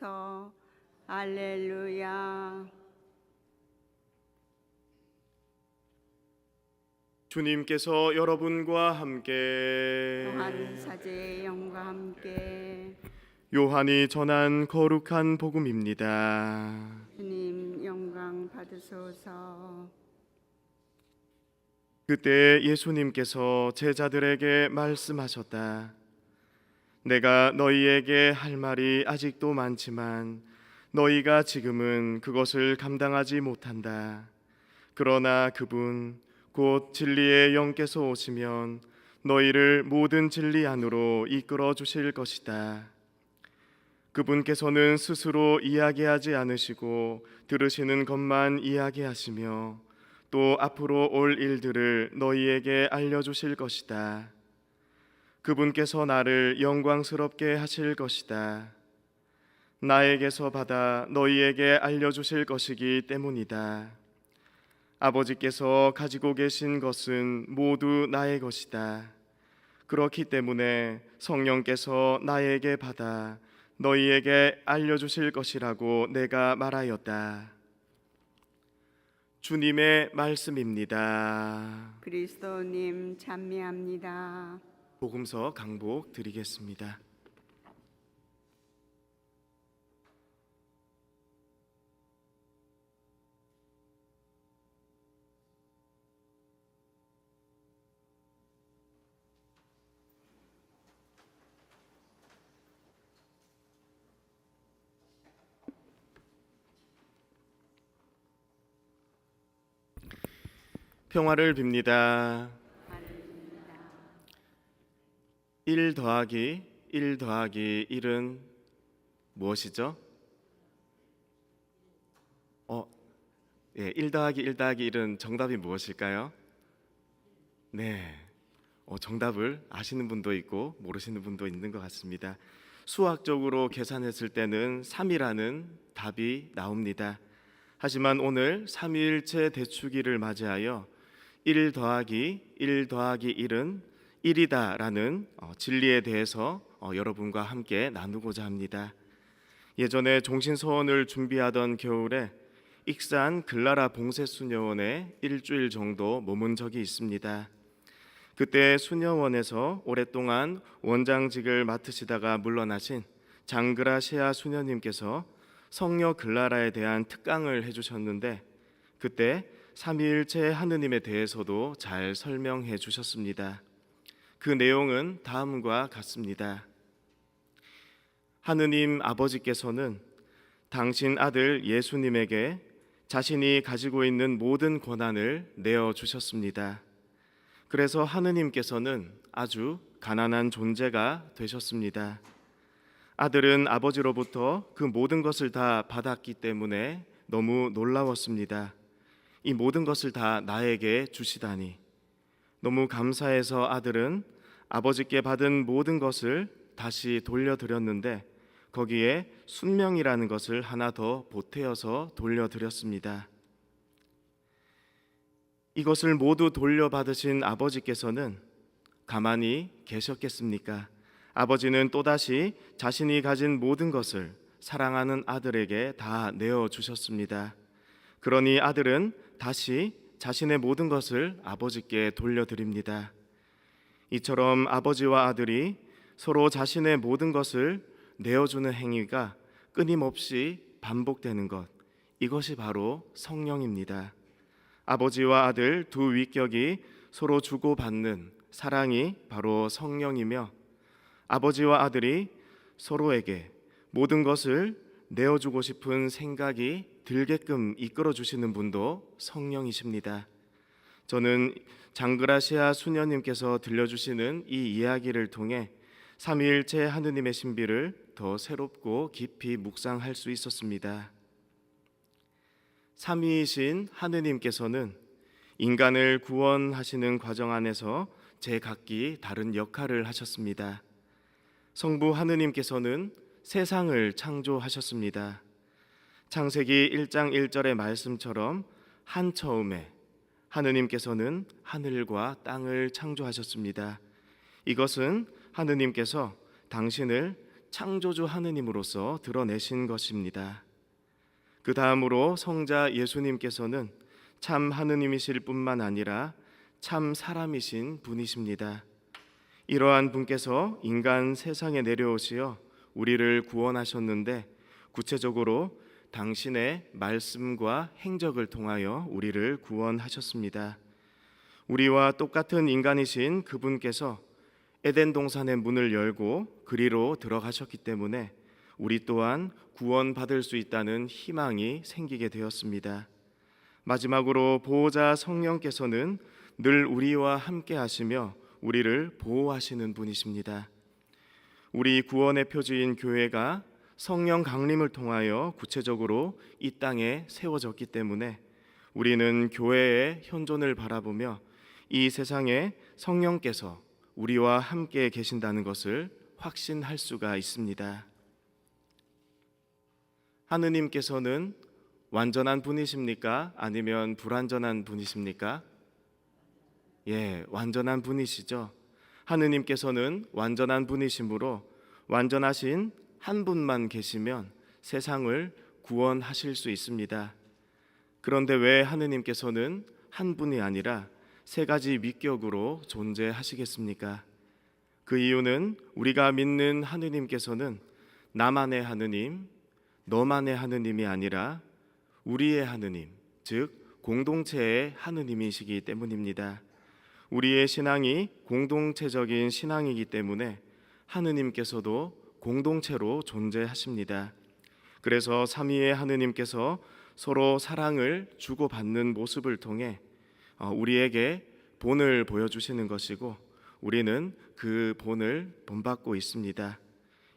받으소서. 할렐루야. 주님께서 여러분과 함께 또한 사제의 영과 함께 요한이 전한 거룩한 복음입니다. 주님 영광 받으소서. 그때 예수님께서 제자들에게 말씀하셨다. 내가 너희에게 할 말이 아직도 많지만 너희가 지금은 그것을 감당하지 못한다. 그러나 그분 곧 진리의 영께서 오시면 너희를 모든 진리 안으로 이끌어 주실 것이다. 그분께서는 스스로 이야기하지 않으시고 들으시는 것만 이야기하시며 또 앞으로 올 일들을 너희에게 알려 주실 것이다. 그분께서 나를 영광스럽게 하실 것이다. 나에게서 받아 너희에게 알려주실 것이기 때문이다. 아버지께서 가지고 계신 것은 모두 나의 것이다. 그렇기 때문에 성령께서 나에게 받아 너희에게 알려주실 것이라고 내가 말하였다. 주님의 말씀입니다. 그리스도님 찬미합니다. 복음서 강복 드리겠습니다. 평화를 빕니다. 1 더하기 1 더하기 1은 무엇이죠? 어, 예, 1 더하기 1 더하기 1은 정답이 무엇일까요? 네, 어, 정답을 아시는 분도 있고 모르시는 분도 있는 것 같습니다. 수학적으로 계산했을 때는 3이라는 답이 나옵니다. 하지만 오늘 삼위일체 대축일을 맞이하여 1 더하기 1 더하기 1은 1이다라는 어, 진리에 대해서 어, 여러분과 함께 나누고자 합니다. 예전에 종신 서원을 준비하던 겨울에 익산 글라라 봉쇄수녀원에 일주일 정도 머문 적이 있습니다. 그때 수녀원에서 오랫동안 원장직을 맡으시다가 물러나신 장그라 시아 수녀님께서 성녀 글라라에 대한 특강을 해주셨는데 그때 삼위일체 하느님에 대해서도 잘 설명해 주셨습니다. 그 내용은 다음과 같습니다. 하느님 아버지께서는 당신 아들 예수님에게 자신이 가지고 있는 모든 권한을 내어 주셨습니다. 그래서 하느님께서는 아주 가난한 존재가 되셨습니다. 아들은 아버지로부터 그 모든 것을 다 받았기 때문에 너무 놀라웠습니다. 이 모든 것을 다 나에게 주시다니. 너무 감사해서 아들은 아버지께 받은 모든 것을 다시 돌려드렸는데 거기에 순명이라는 것을 하나 더 보태어서 돌려드렸습니다. 이것을 모두 돌려받으신 아버지께서는 가만히 계셨겠습니까? 아버지는 또다시 자신이 가진 모든 것을 사랑하는 아들에게 다 내어 주셨습니다. 그러니 아들은 다시 자신의 모든 것을 아버지께 돌려드립니다. 이처럼 아버지와 아들이 서로 자신의 모든 것을 내어주는 행위가 끊임없이 반복되는 것, 이것이 바로 성령입니다. 아버지와 아들 두 위격이 서로 주고받는 사랑이 바로 성령이며 아버지와 아들이 서로에게 모든 것을 내어주고 싶은 생각이 들게끔 이끌어 주시는 분도 성령이십니다. 저는 장그라시아 수녀님께서 들려주시는 이 이야기를 통해 삼위일체 하느님의 신비를 더 새롭고 깊이 묵상할 수 있었습니다. 삼위이신 하느님께서는 인간을 구원하시는 과정 안에서 제각기 다른 역할을 하셨습니다. 성부 하느님께서는 세상을 창조하셨습니다. 창세기 1장 1절의 말씀처럼 한 처음에 하느님께서는 하늘과 땅을 창조하셨습니다. 이것은 하느님께서 당신을 창조주 하느님으로서 드러내신 것입니다. 그 다음으로 성자 예수님께서는 참 하느님이실 뿐만 아니라 참 사람이신 분이십니다. 이러한 분께서 인간 세상에 내려오시어 우리를 구원하셨는데 구체적으로 당신의 말씀과 행적을 통하여 우리를 구원하셨습니다. 우리와 똑같은 인간이신 그분께서 에덴 동산의 문을 열고 그리로 들어가셨기 때문에 우리 또한 구원받을 수 있다는 희망이 생기게 되었습니다. 마지막으로 보호자 성령께서는 늘 우리와 함께 하시며 우리를 보호하시는 분이십니다. 우리 구원의 표지인 교회가 성령 강림을 통하여 구체적으로 이 땅에 세워졌기 때문에 우리는 교회의 현존을 바라보며 이 세상에 성령께서 우리와 함께 계신다는 것을 확신할 수가 있습니다. 하느님께서는 완전한 분이십니까? 아니면 불완전한 분이십니까? 예, 완전한 분이시죠. 하느님께서는 완전한 분이시므로 완전하신 한 분만 계시면 세상을 구원하실 수 있습니다. 그런데 왜 하느님께서는 한 분이 아니라 세 가지 위격으로 존재하시겠습니까? 그 이유는 우리가 믿는 하느님께서는 나만의 하느님, 너만의 하느님이 아니라 우리의 하느님, 즉 공동체의 하느님이시기 때문입니다. 우리의 신앙이 공동체적인 신앙이기 때문에 하느님께서도 공동체로 존재하십니다. 그래서 삼위의 하느님께서 서로 사랑을 주고받는 모습을 통해 어, 우리에게 본을 보여주시는 것이고 우리는 그 본을 본받고 있습니다.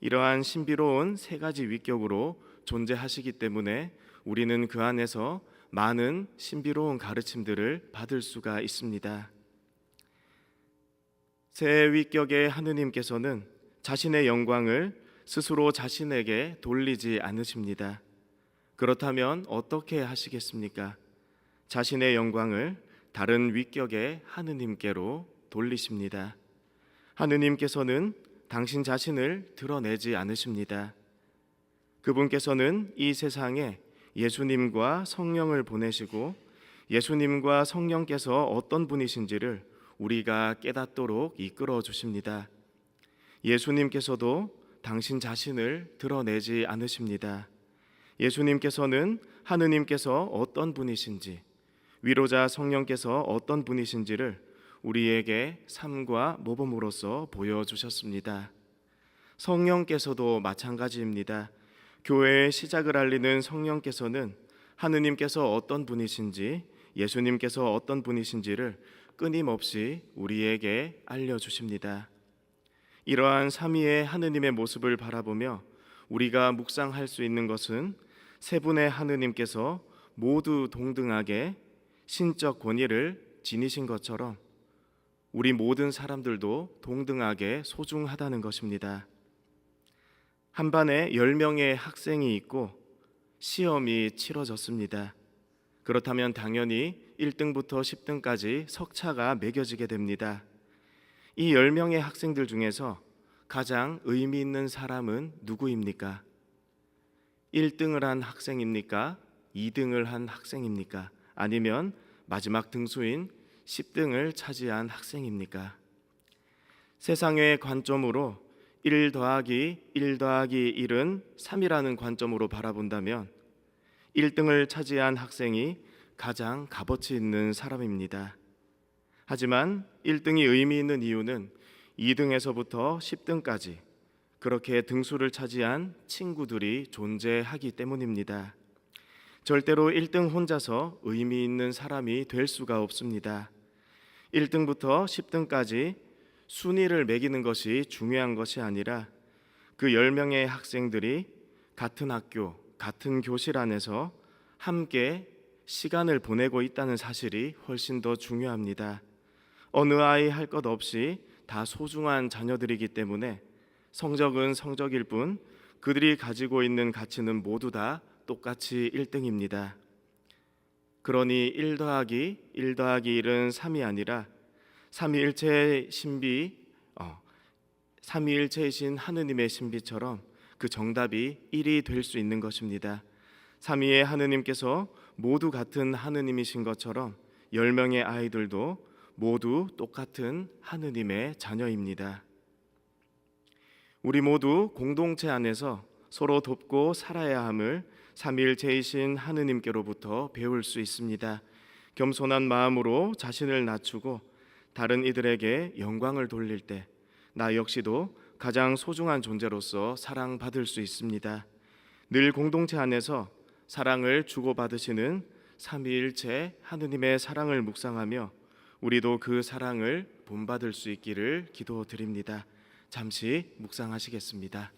이러한 신비로운 세 가지 위격으로 존재하시기 때문에 우리는 그 안에서 많은 신비로운 가르침들을 받을 수가 있습니다. 새 위격의 하느님께서는 자신의 영광을 스스로 자신에게 돌리지 않으십니다. 그렇다면 어떻게 하시겠습니까? 자신의 영광을 다른 위격의 하느님께로 돌리십니다. 하느님께서는 당신 자신을 드러내지 않으십니다. 그분께서는 이 세상에 예수님과 성령을 보내시고 예수님과 성령께서 어떤 분이신지를 우리가 깨닫도록 이끌어 주십니다. 예수님께서도 당신 자신을 드러내지 않으십니다. 예수님께서는 하느님께서 어떤 분이신지, 위로자 성령께서 어떤 분이신지를 우리에게 삶과 모범으로서 보여주셨습니다. 성령께서도 마찬가지입니다. 교회의 시작을 알리는 성령께서는 하느님께서 어떤 분이신지, 예수님께서 어떤 분이신지를 끊임없이 우리에게 알려주십니다. 이러한 삼위의 하느님의 모습을 바라보며 우리가 묵상할 수 있는 것은 세 분의 하느님께서 모두 동등하게 신적 권위를 지니신 것처럼 우리 모든 사람들도 동등하게 소중하다는 것입니다. 한 반에 10명의 학생이 있고 시험이 치러졌습니다. 그렇다면 당연히 1등부터 10등까지 석차가 매겨지게 됩니다. 이 10명의 학생들 중에서 가장 의미 있는 사람은 누구입니까? 1등을 한 학생입니까? 2등을 한 학생입니까? 아니면 마지막 등수인 10등을 차지한 학생입니까? 세상의 관점으로 1 더하기 1 더하기 1은 3이라는 관점으로 바라본다면 1등을 차지한 학생이 가장 값어치 있는 사람입니다. 하지만 1등이 의미 있는 이유는 2등에서부터 10등까지 그렇게 등수를 차지한 친구들이 존재하기 때문입니다. 절대로 1등 혼자서 의미 있는 사람이 될 수가 없습니다. 1등부터 10등까지 순위를 매기는 것이 중요한 것이 아니라 그 10명의 학생들이 같은 학교, 같은 교실 안에서 함께 시간을 보내고 있다는 사실이 훨씬 더 중요합니다. 어느 아이 할 것 없이 다 소중한 자녀들이기 때문에 성적은 성적일 뿐 그들이 가지고 있는 가치는 모두 다 똑같이 1등입니다. 그러니 1 더하기 1 더하기 1은 3이 아니라 삼위일체의 신비, 어, 삼위일체이신 하느님의 신비처럼 그 정답이 1이 될 수 있는 것입니다. 삼위의 하느님께서 모두 같은 하느님이신 것처럼 열 명의 아이들도 모두 똑같은 하느님의 자녀입니다. 우리 모두 공동체 안에서 서로 돕고 살아야 함을 삼위일체이신 하느님께로부터 배울 수 있습니다. 겸손한 마음으로 자신을 낮추고 다른 이들에게 영광을 돌릴 때 나 역시도 가장 소중한 존재로서 사랑받을 수 있습니다. 늘 공동체 안에서 사랑을 주고받으시는 삼위일체 하느님의 사랑을 묵상하며 우리도 그 사랑을 본받을 수 있기를 기도드립니다. 잠시 묵상하시겠습니다.